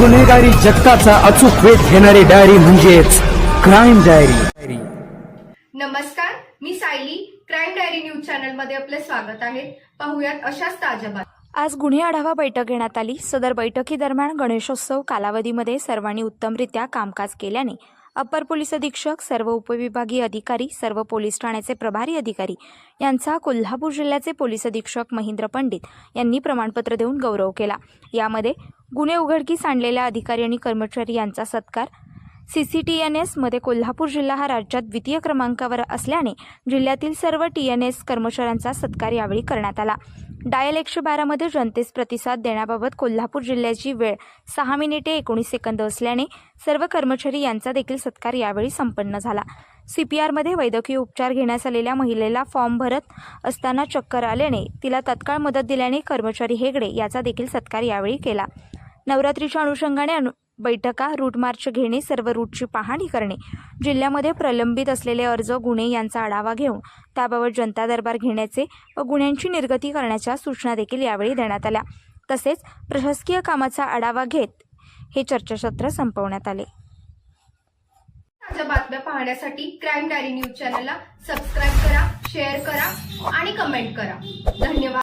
गुन्हेगारी जगताचा अचूक वेध घेणारी डायरी म्हणजेच क्राईम डायरी नमस्कार मी सायली. क्राईम डायरी न्यूज चॅनलमध्ये आपले स्वागत आहे. पाहुयात अशाच ताज्या बातम्या. आज गुन्हे आढावा बैठक घेण्यात आली. सदर बैठकीदरम्यान गणेशोत्सव कालावधीमध्ये सर्वांनी उत्तमरित्या कामकाज केल्याने अपर पोलीस अधीक्षक सर्व उपविभागीय अधिकारी सर्व पोलीस ठाण्याचे प्रभारी अधिकारी यांचा कोल्हापूर जिल्ह्याचे पोलीस अधीक्षक महेंद्र पंडित यांनी प्रमाणपत्र देऊन गौरव केला. यामध्ये गुन्हे उघडकीस आणलेल्या अधिकारी आणि कर्मचारी यांचा सत्कार सी सी टी एन एसमध्ये कोल्हापूर जिल्हा हा राज्यात द्वितीय क्रमांकावर असल्याने जिल्ह्यातील सर्व टी एन एस कर्मचाऱ्यांचा सत्कार यावेळी करण्यात आला. डायल एकशे बारामध्ये जनतेस प्रतिसाद देण्याबाबत कोल्हापूर जिल्ह्याची वेळ सहा मिनिटे एकोणीस सेकंद असल्याने सर्व कर्मचारी यांचा देखील सत्कार यावेळी संपन्न झाला. सी पी आरमध्ये वैद्यकीय उपचार घेण्यास आलेल्या महिलेला फॉर्म भरत असताना चक्कर आल्याने तिला तत्काळ मदत दिल्याने कर्मचारी हेगडे याचा देखील सत्कार यावेळी केला. नवरात्रीच्या अनुषंगाने अनु बैठका रूट मार्च घेणे सर्व रूटची पाहणी करणे. जिल्ह्यामध्ये प्रलंबित असलेले अर्ज गुन्हे यांचा आढावा घेऊन त्याबाबत जनता दरबार घेण्याचे व गुन्ह्यांची निर्गती करण्याच्या सूचना देखील यावेळी देण्यात आल्या. तसेच प्रशासकीय कामाचा आढावा घेत हे चर्चासत्र संपवण्यात आले. बातम्या पाहण्यासाठी क्राईम डायरी न्यूज चॅनलला सबस्क्राईब करा शेअर करा आणि कमेंट करा. धन्यवाद.